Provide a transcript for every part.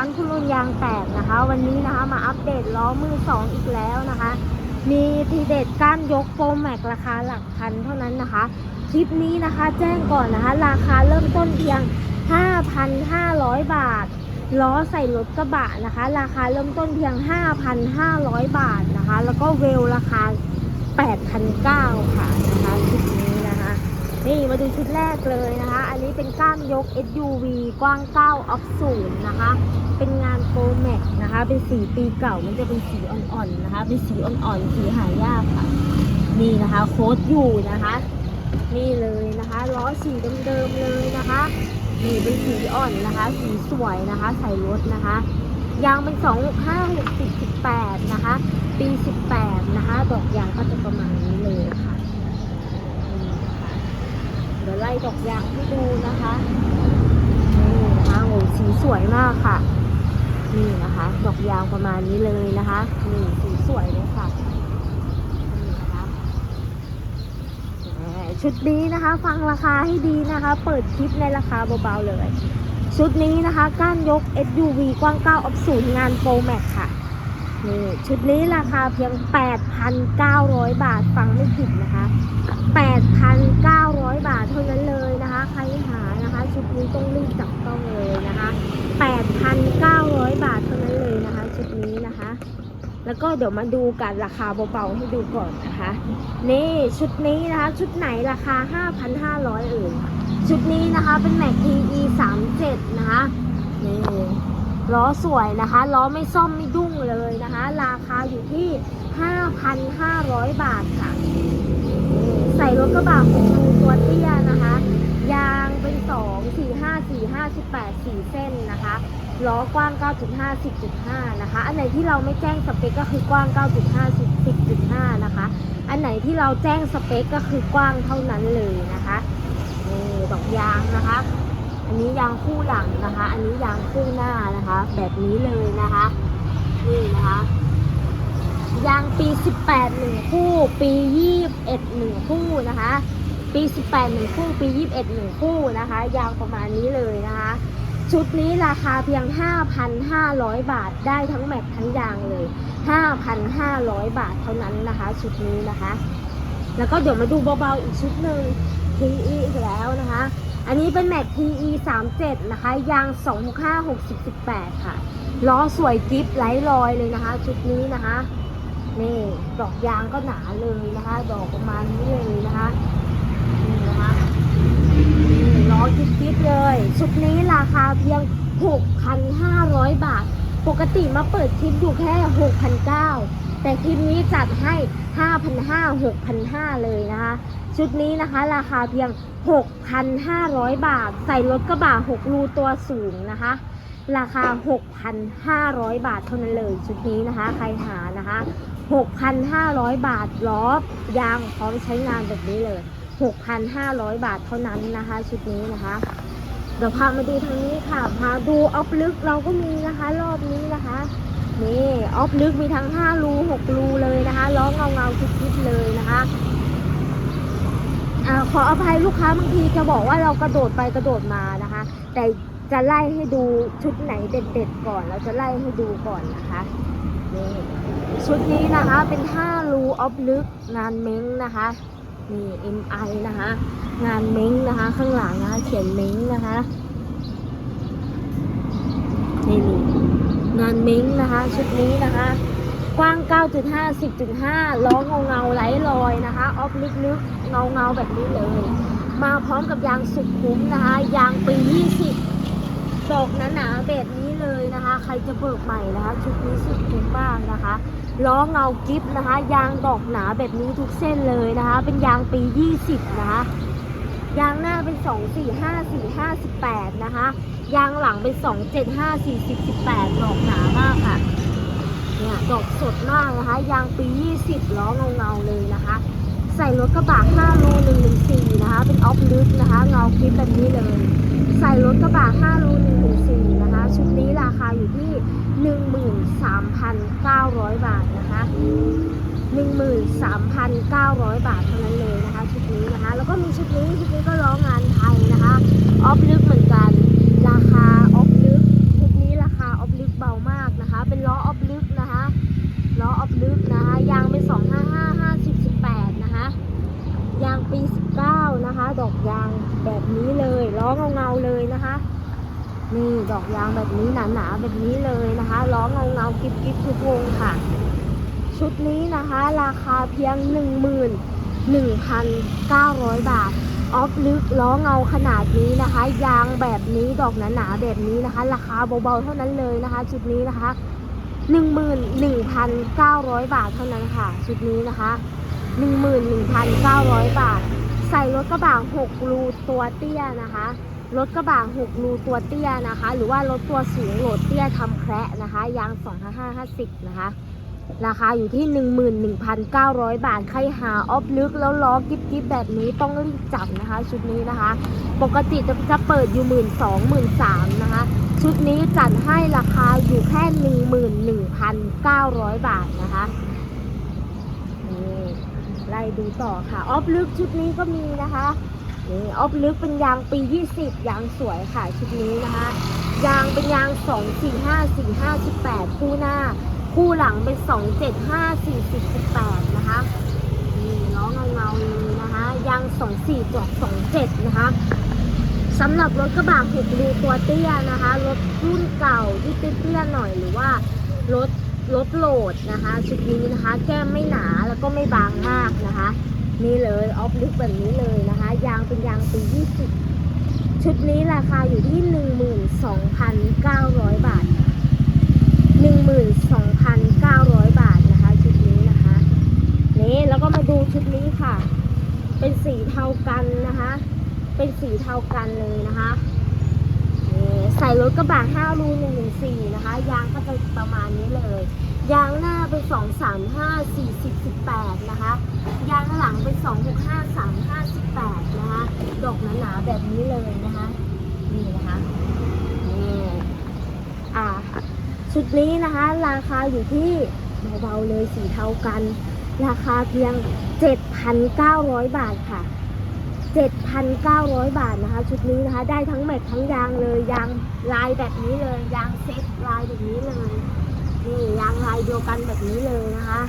านคุณลุนยางแตกนะคะ วันนี้นะคะมาอัปเดตล้อมือสองอีกแล้วนะคะ มีทีเด็ดก้านยกโฟมแม็กราคาหลักพันเท่านั้นนะคะ คลิปนี้นะคะแจ้งก่อนนะคะ ราคาเริ่มต้นเพียง 5,500 บาท ล้อใส่รถกระบะนะคะ ราคาเริ่มต้นเพียง 5,500 บาทนะคะ แล้วก็เวลราคา 8,900ค่ะนะคะชุดนี้นะคะ นี่มาดูชุดแรกเลยนะคะ อันนี้เป็นก้านยก SUV กว้าง9ออฟศูนย์นะคะ เป็นงานโปรแม็กนะคะ เป็นสีปีเก่า มันจะเป็นสีอ่อนๆนะคะ เป็นสีอ่อนๆ สีหายากค่ะ นี่นะคะโค้ดอยู่นะคะ นี่เลยนะคะล้อสีเดิมๆเลยนะคะนี่เป็นสีอ่อนนะคะ สีสวยนะคะ ใส่รถนะคะ ยางเป็น 2 6 5 6 10 18 นะคะ ปี 18 นะคะ ดอกยางก็จะประมาณนี้เลยค่ะนี่นะ ดี๋ยวไล่ดอกยางให้ดูนะคะนี่นะคะโอ้สีสวยมากค่ะ นี่นะคะ ดอกยางประมาณนี้เลยนะคะนี่สีสวยเลยค่ะนี่นะคะชุดนี้นะคะ ฟังราคาให้ดีนะคะ เปิดคลิปในราคาเบาๆเลย ชุดนี้นะคะ ก้านยก SUV กว้าง9ออฟศูนย์งานโปรแม็กค่ะ นี่ชุดนี้ราคาเพียง 8,900 บาทฟังไม่ผิดนะคะ 8,900 บาทเท่านั้นเลยนะคะ ใครหานะคะ ชุดนี้ต้องรีบจับต้องเลยนะคะ 8,900 บาทเท่านั้นเลยนะคะ ชุดนี้นะคะ แล้วก็เดี๋ยวมาดูกันราคาเบาๆให้ดูก่อนนะคะ นี่ชุดนี้นะคะ ชุดไหนราคา 5,500เอ่ยชุดนี้นะคะเป็นแม็ก TE 37 นะคะนี่ล้อสวยนะคะล้อไม่ซ่อมไม่ดุ้ง เลยนะคะ ราคาอยู่ที่ 5,500 บาทค่ะ ใส่รถกระบะของรูตัวเตี้ยนะคะ ยางเป็น 2 4 5 4 5 18 4 เส้นนะคะล้อกว้าง 9.5 10.5 นะคะ อันไหนที่เราไม่แจ้งสเปคก็คือกว้าง 9.5 10 10.5 นะคะ อันไหนที่เราแจ้งสเปคก็คือกว้างเท่านั้นเลยนะคะนี่ดอกยางนะคะ อันนี้ยางคู่หลังนะคะ อันนี้ยางคู่หน้านะคะ แบบนี้เลยนะคะ นี่นะคะ ยางปี 18หนึ่งคู่ ปี 21หนึ่งคู่นะคะ ปี 18หนึ่งคู่ ปี 21หนึ่งคู่นะคะ ยางประมาณนี้เลยนะคะ ชุดนี้ราคาเพียง 5,500 บาทได้ทั้งแม็กทั้งยางเลย 5,500 บาทเท่านั้นนะคะ ชุดนี้นะคะ แล้วก็เดี๋ยวมาดูเบาๆอีกชุดหนึ่ง TE อีกแล้วนะคะ อันนี้เป็นแม็ก TE 37นะคะ ยาง 265 60 18 ค่ะ ล้อสวยกิฟไร้รอยเลยนะคะชุดนี้นะคะนี่ดอกยางก็หนาเลยนะคะ ดอกประมาณนี้เลยนะคะนี่นะคะนี่ล้อกิ๊บกิ๊บเลยชุดนี้ราคาเพียง 6,500 บาท ปกติมาเปิดคลิปอยู่แค่ 6,900 แต่คลิปนี้จัดให้ 5,500 6,500 เลยนะคะ ชุดนี้นะคะราคาเพียง 6,500 บาท ใส่รถกระบะ6รูตัวสูงนะคะ ราคา 6,500 บาทเท่านั้นเลยชุดนี้นะคะ ใครหานะคะ 6,500 บาทล้อยางพร้อมใช้งานแบบนี้เลย 6,500 บาทเท่านั้นนะคะ ชุดนี้นะคะเดี๋ยวพามาดูทางนี้ค่ะ พาดูออฟลึกเราก็มีนะคะ รอบนี้นะคะ นี่ออฟลึกมีทั้ง 5 รู 6 รูเลยนะคะ ล้อเงาเงาๆคิดๆเลยนะคะอาขออภัยลูกค้าบางทีจะบอกว่าเรากระโดดไปกระโดดมานะคะ แต่ จะไล่ให้ดูชุดไหนเด็ดๆก่อน เราจะไล่ให้ดูก่อนนะคะนี่ชุดนี้นะคะเป็น5รูออฟลึกงานเม้งนะคะนี่ MI นะคะ งานเม้งนะคะ ข้างหลังนะคะเขียนเม้งนะคะนี่นี่งานเม้งนะคะ ชุดนี้นะคะ กว้าง 9.5 10.5 ล้อเงาเงาไร้รอยนะคะออฟลึกๆเงาเงาแบบนี้เลย มาพร้อมกับยางสุดคุ้มนะคะ ยางปี 20 ดอกหนาๆแบบนี้เลยนะคะ ใครจะเบิกใหม่นะคะชุดนี้สุดคุ้มมากนะคะล้อเงากิฟนะคะ ยางดอกหนาแบบนี้ทุกเส้นเลยนะคะ เป็นยางปี 20 นะคะ ยางหน้าเป็น 2 4 5 4 5 18 นะคะ ยางหลังเป็น 2 7 5 40 18 ดอกหนามากค่ะเนี่ยดอกสดมากนะคะ ยางปี 20 ล้อเงาเงาๆเลยนะคะ ใส่รถกระบะ5รู114นะคะ เป็นออฟลึกนะคะ เงาคลิปแบบนี้เลย ใส่รถกระบะ5รู114นะคะ ชุดนี้ราคาอยู่ที่ 13,900 บาทนะคะ13,900 บาทเท่านั้นเลยนะคะ ชุดนี้นะคะ แล้วก็มีชุดนี้ ชุดนี้ก็ล้องานไทยนะคะ ออฟลึกเหมือนกัน ราคาออฟลึกชุดนี้ราคาออฟ นี่ ดอกยางแบบนี้หนาๆแบบนี้เลยนะคะล้อเงาเงาๆกิ๊บกิ๊บทุกวงค่ะ ชุดนี้นะคะราคาเพียง 11,900 บาท ออฟลึกล้อเงาขนาดนี้นะคะ ยางแบบนี้ดอกหนาๆแบบนี้นะคะ ราคาเบาๆเท่านั้นเลยนะคะ ชุดนี้นะคะ 11,900 บาทเท่านั้นค่ะ ชุดนี้นะคะ 11,900 บาท ใส่รถกระบะ6รูตัวเตี้ยนะคะ รถกระบะ6รูตัวเตี้ยนะคะ หรือว่ารถตัวสูงโหลดเตี้ยทำแคระนะคะยาง2550 นะคะ ราคาอยู่ที่ 11,900 บาท ใครหาออฟลึกแล้วล้อกิ๊บกิ๊บแบบนี้ต้องรีบจับนะคะ ชุดนี้นะคะ ปกติจะจะเปิดอยู่ 1 2 0 0 0 0นะคะ ชุดนี้จัดให้ราคาอยู่แค่ 11,900 บาทนะคะนี่ไล่ดูต่อค่ะ ออฟลึกชุดนี้ก็มีนะคะ นี่ออฟลึกเป็นยางปี 20 ยางสวยค่ะชุดนี้นะคะ ยางเป็นยาง 2 4 5 4 5 18 คู่หน้า คู่หลังเป็น 2 7 5 4 10 18 นะคะนี่ล้อเงาๆเลยนะคะ ยาง 2 4จอก2 7 นะคะสำหรับรถกระบะหกรูตัวเตี้ยนะคะ รถรุ่นเก่าที่เตี้ยๆหน่อยหรือว่ารถรถโหลดนะคะ ชุดนี้นะคะ แก้มไม่หนาแล้วก็ไม่บางมากนะคะ นี่เลยออฟลึกแบบนี้เลยนะคะ ยางเป็นยางปี 20 ชุดนี้ราคาอยู่ที่ 12,900 บาท 12,900 บาทนะคะ ชุดนี้นะคะ นี่แล้วก็มาดูชุดนี้ค่ะ เป็นสีเทากันนะคะ เป็นสีเทากันเลยนะคะใส่รถกระบะ5รู114นะคะ ยางก็จะประมาณนี้เลย ยางหน้าเป็น2 3 5 4 10 18นะคะ ยางหลังเป็น2 6 5 3 5 18นะคะ ดอกหนาๆแบบนี้เลยนะคะ นี่นะคะนี่อ่าชุดนี้นะคะ ราคาอยู่ที่เบาๆเลยสีเทากัน ราคาเพียง 7,900 บาทค่ะ 7,900 บาทนะคะ ชุดนี้นะคะ ได้ทั้งแม็กทั้งยางเลยยางลายแบบนี้เลย ยางเซ็ตลายแบบนี้เลย นี่ยางลายเดียวกันแบบนี้เลยนะคะ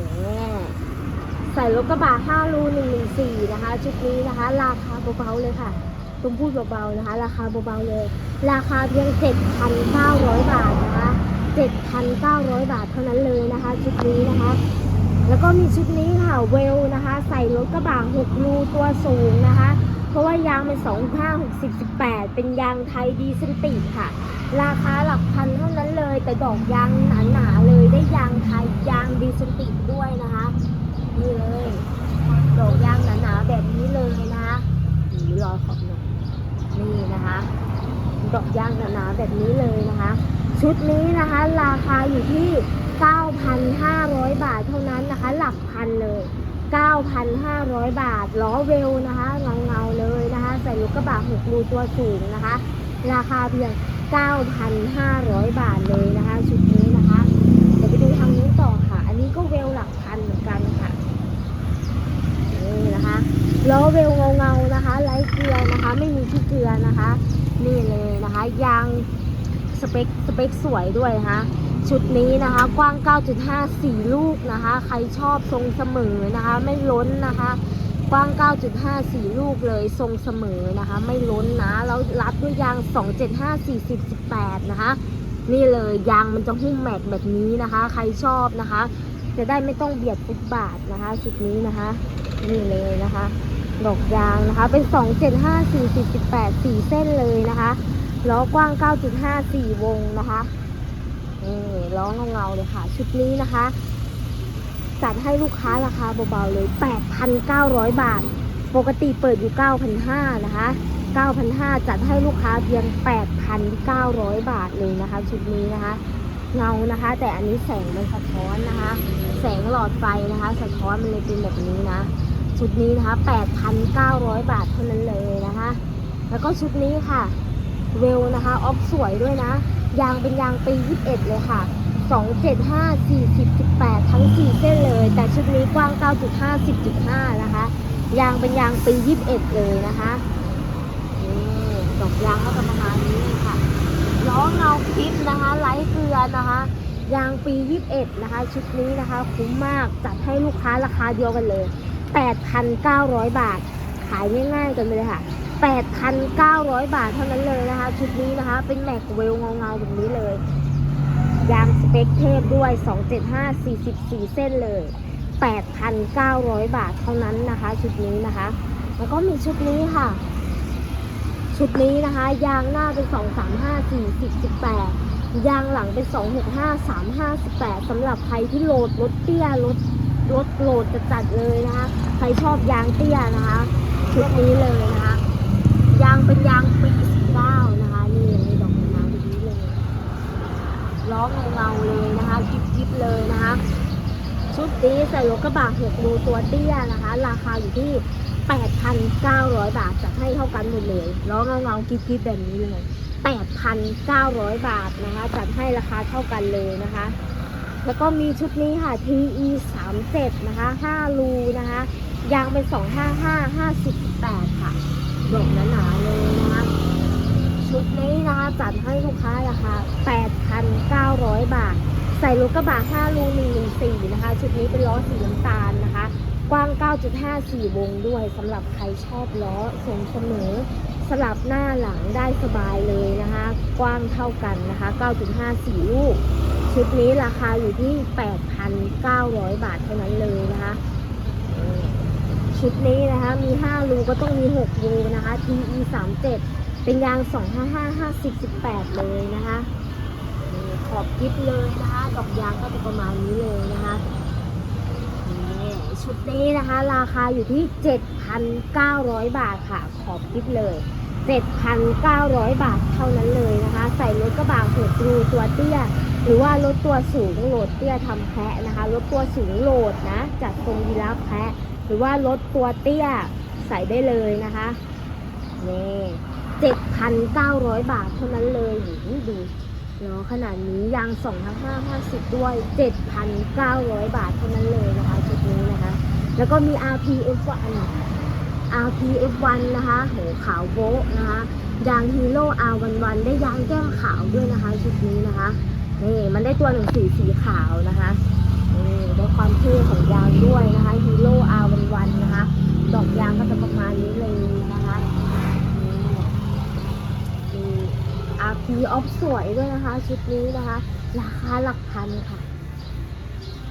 นี่ใส่รถกระบะ5รู114 นะคะ ชุดนี้นะคะ ราคาเบาๆเลยค่ะต้องพูดเบาๆนะคะ ราคาเบาๆเลย ราคาเพียง 7,900 บาทนะคะ 7,900 บาทเท่านั้นเลยนะคะ ชุดนี้นะคะ แล้วก็มีชุดนี้ค่ะเวลนะคะ ใส่รถกระบะ6รูตัวสูงนะคะ เพราะว่ายางเป็น2 5 60 18 เป็นยางไทยดีเซนติค่ะ ราคาหลัก แต่ดอกยางหนาๆเลยได้ยางไทยยางดีเซนติด้วยนะคะนี่เลยดอกยางหนาๆแบบนี้เลยนะคะหรือรอขอบหน่อยนี่นะคะ ดอกยางหนาๆแบบนี้เลยนะคะ ชุดนี้นะคะราคาอยู่ที่ 9,500 บาทเท่านั้นนะคะ หลักพันเลย 9,500 บาทล้อเวลนะคะเงาๆเลยนะคะ ใส่ลูกกระบะ6รูตัวสูงนะคะ ราคาเพียง 9,500 บาทเลยนะคะชุดนี้นะคะเดี๋ยวไปดูทางนู้นต่อค่ะ อันนี้ก็เวลหลักพันเหมือนกันค่ะนี่นะคะล้อเวลเงาๆนะคะไร้เกลือนะคะ ไม่มีที่เกลือนะคะ นี่เลยนะคะยางสเปคสเปคสวยด้วยนะคะชุดนี้นะคะกว้าง 9.5 4 ลูกนะคะ ใครชอบทรงเสมอนะคะ ไม่ล้นนะคะ กว้าง 9.5 4 ลูกเลยทรงเสมอนะคะ ไม่ล้นนะ แล้วรัดด้วยยาง 275 40 18 นะคะ นี่เลยยางมันจะหุ้มแม็กแบบนี้นะคะ ใครชอบนะคะ จะได้ไม่ต้องเบียดฟุตบาทนะคะชุดนี้นะคะ นี่เลยนะคะ ดอกยางนะคะ เป็น 275 40 18 4 เส้นเลยนะคะล้อกว้าง 9.5 4 วงนะคะนี่ล้อเงาๆเลยค่ะ ชุดนี้นะคะ จัดให้ลูกค้าราคาเบาๆเลย 8,900 บาท ปกติเปิดอยู่ 9,500 นะคะ 9,500 จัดให้ลูกค้าเพียง 8,900 บาทเลยนะคะชุดนี้นะคะ เงานะคะ แต่อันนี้แสงมันสะท้อนนะคะ แสงหลอดไฟนะคะ สะท้อนมันเลยเป็นแบบนี้นะ ชุดนี้นะคะ 8,900 บาทเท่านั้นเลยนะคะ แล้วก็ชุดนี้ค่ะ เวลนะคะ ออฟสวยด้วยนะ ยางเป็นยางปี 21 เลยค่ะ 275 40 18 ทั้ง 4 เส้นเลย แต่ชุดนี้กว้าง 9.5 10.5 นะคะ ยางเป็นยางปี 21 เลยนะคะนี่ดอกยางก็จะประมาณนี้ค่ะล้อเงาคลิปนะคะไร้เกลือนะคะ ยางปี 21 นะคะ ชุดนี้นะคะ คุ้มมากจัดให้ลูกค้าราคาเดียวกันเลย 8,900 บาท ขายง่ายๆกันเลยค่ะ8,900 บาทเท่านั้นเลยนะคะ ชุดนี้นะคะ เป็นแม็กเวลเงาๆแบบนี้เลย ยางสเปคเทพด้วย 275 44 เส้นเลย 8,900 บาทเท่านั้นนะคะ ชุดนี้นะคะ แล้วก็มีชุดนี้ค่ะ ชุดนี้นะคะ ยางหน้าเป็น 235 40 18 ยางหลังเป็น 265 35 18สำหรับใครที่โหลดรถเตี้ยรถรถโหลดจะจัดเลยนะคะ ใครชอบยางเตี้ยนะคะ ชุดนี้เลยนะคะ ยางเป็นยางปี 19 นะคะ นี่เลยดอกไม้แบบนี้เลย ล้อเงาๆเลยนะคะยิบๆเลยนะคะ ชุดนี้ใส่รถกระบะหกรูตัวเตี้ยนะคะ ราคาอยู่ที่ 8,900 บาทจะให้เท่ากันหมดเลยล้อเงาๆกิ๊บๆแบบนี้เลย 8,900 บาทนะคะจัดให้ราคาเท่ากันเลยนะคะ แล้วก็มีชุดนี้ค่ะ TE 37นะคะ5รูนะคะยางเป็น 255 50ค่ะดอกหนาๆเลยนะคะ ชุดนี้นะคะจัดให้ลูกค้าราคา 8,900 บาท ใส่รถกระบะ5รู114นะคะ ชุดนี้เป็นล้อสีน้ำตาลนะคะ กว้าง 9.54 วงด้วยสำหรับใครชอบล้อทรงเสมอสลับหน้าหลังได้สบายเลยนะคะ กว้างเท่ากันนะคะ 9.54 ลูก ชุดนี้ราคาอยู่ที่ 8,900 บาทเท่านั้นเลยนะคะ ชุดนี้นะคะมี 5 รูก็ต้องมี 6 รูนะคะ TE 37 เป็นยาง 255 50 18 เลยนะคะขอบกิฟเลยนะคะดอกยางก็จะประมาณนี้เลยนะคะนี่ชุดนี้นะคะ ราคาอยู่ที่ 7,900 บาทค่ะ ขอบกิฟเลย 7,900 บาทเท่านั้นเลยนะคะ ใส่รถกระบะหกรูตัวเตี้ย หรือว่ารถตัวสูงโหลดเตี้ยทำแพะนะคะ รถตัวสูงโหลดนะจัดทรงยีราฟแพะ หรือว่ารถตัวเตี้ยใส่ได้เลยนะคะนี่ เจ็ดพันเก้าร้อยบาทเท่านั้นเลยโอ้โหดูเนาะขนาดนี้ยางสองทั้งห้าห้าสิบด้วยเจ็ดพันเก้าร้อยบาทเท่านั้นเลยนะคะชุดนี้นะคะ แล้วก็มี RPF1 RPF1 นะคะโหขาวโบ๊ะนะคะยางฮีโร่ R11 ได้ยางแก้มขาวด้วยนะคะชุดนี้นะคะนี่มันได้ตัวหนังสือสีขาวนะคะนี่ได้ความเท่ของยางด้วยนะคะฮีโร่ R11 นะคะ ดอกยางก็จะประมาณนี้เลยนะคะ RP off สวยด้วยนะคะ ชุดนี้นะคะ ราคาหลักพันค่ะ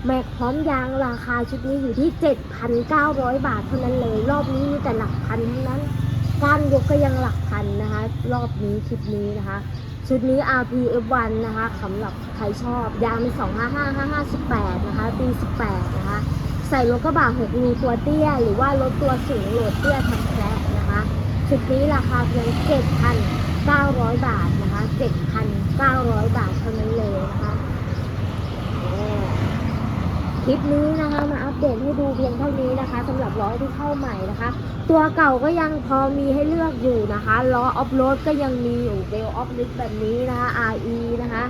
แม็กพร้อมยางราคาชุดนี้อยู่ที่ 7,900 บาทเท่านั้นเลย รอบนี้มีแต่หลักพันทั้งนั้นการยกก็ยังหลักพันนะคะ รอบนี้คลิปนี้นะคะ ชุดนี้ RPF1 นะคะสำหรับใครชอบ ยางเป็น255 558 นะคะปี18 นะคะ ใส่รถกระบะ6รูตัวเตี้ย หรือว่ารถตัวสูงโหลดเตี้ยทำแคระนะคะ ชุดนี้ราคาเพียง 7,900 บาทนะคะ 7,900 บาทเท่านั้นเลยนะคะคลิปนี้นะคะมาอัปเดตให้ดูเพียงเท่านี้นะคะสำหรับล้อที่เข้าใหม่นะคะ ตัวเก่าก็ยังพอมีให้เลือกอยู่นะคะล้อออฟโรดก็ยังมีอยู่เบลออฟลิสแบบนี้นะคะ RE นะคะ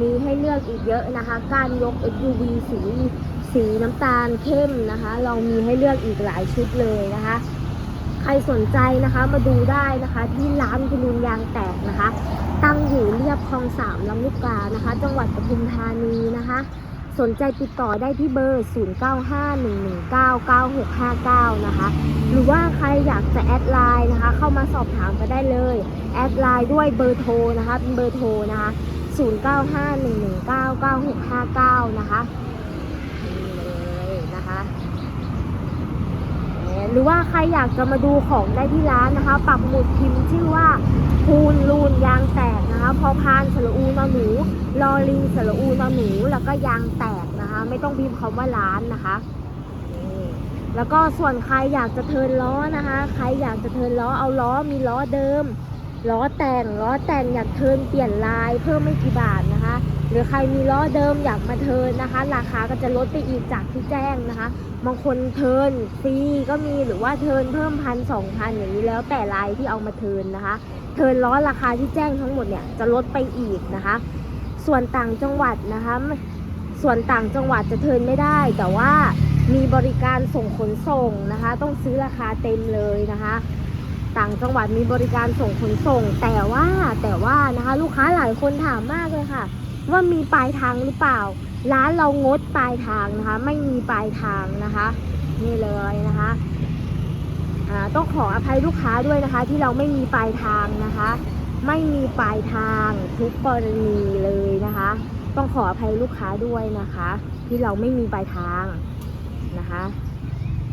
มีให้เลือกอีกเยอะนะคะ การยก SUV สีสีน้ำตาลเข้มนะคะ เรามีให้เลือกอีกหลายชุดเลยนะคะ รสนใจนะคะมาดูได้นะคะที่ร้านคุณลุงยางแตกนะคะ ตั้งอยู่เรียบคลองสามลำลูกกานะคะ จังหวัดปทุมธานีนะคะ สนใจติดต่อได้ที่เบอร์ 0951199659 นะคะ หรือว่าใครอยากจะแอดไลน์นะคะ เข้ามาสอบถามก็ได้เลย แอดไลน์ด้วยเบอร์โทรนะคะเป็นเบอร์โทรนะคะ 0951199659 นะคะนี่เลยนะคะ หรือว่าใครอยากจะมาดูของได้ที่ร้านนะคะ ปักหมุดพิมพ์ชื่อว่าพูนลูนยางแตกนะคะพอพานสระอูนอหนูลอลิงสระอูนอหนูแล้วก็ยางแตกนะคะ ไม่ต้องพิมพ์คำว่าร้านนะคะแล้วก็ส่วนใครอยากจะเทินล้อนะคะ ใครอยากจะเทินล้อเอาล้อมีล้อเดิม ล้อแต่งล้อแต่งอยากเทินเปลี่ยนลายเพิ่มไม่กี่บาทนะคะ หรือใครมีล้อเดิมอยากมาเทินนะคะ ราคาก็จะลดไปอีกจากที่แจ้งนะคะบางคนเทินฟรีก็มีหรือว่าเทินเพิ่มพันสองพันอย่างนี้แล้วแต่ลายที่เอามาเทินนะคะ เทินล้อราคาที่แจ้งทั้งหมดเนี่ยจะลดไปอีกนะคะ ส่วนต่างจังหวัดนะคะ ส่วนต่างจังหวัดจะเทินไม่ได้ แต่ว่ามีบริการส่งขนส่งนะคะ ต้องซื้อราคาเต็มเลยนะคะ ต่างจังหวัดมีบริการส่งขนส่ง แต่ว่าแต่ว่านะคะลูกค้าหลายคนถามมากเลยค่ะ ว่ามีปลายทางหรือเปล่า ร้านเรางดปลายทางนะคะ ไม่มีปลายทางนะคะ นี่เลยนะคะต้องขออภัยลูกค้าด้วยนะคะ ที่เราไม่มีปลายทางนะคะ ไม่มีปลายทางทุกกรณีเลยนะคะ ต้องขออภัยลูกค้าด้วยนะคะ ที่เราไม่มีปลายทางนะคะ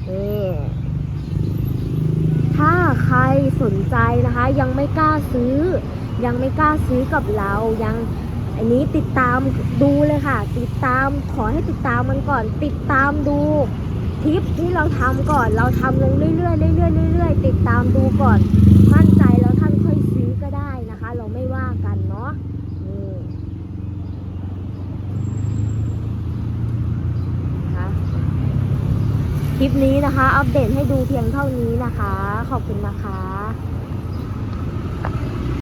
นี่ ถ้าใครสนใจนะคะ ยังไม่กล้าซื้อ ยังไม่กล้าซื้อกับเรายังอันนี้ติดตามดูเลยค่ะ ติดตามขอให้ติดตามมันก่อน ติดตามดูทริปที่เราทำก่อน เราทำลงเรื่อยๆเรื่อยๆเรื่อยๆติดตามดูก่อน มั่นใจแล้วท่านค่อยซื้อก็ได้นะคะ เราไม่ว่ากันเนาะนี่นะคะ คลิปนี้นะคะ อัปเดตให้ดูเพียงเท่านี้นะคะ ขอบคุณนะคะ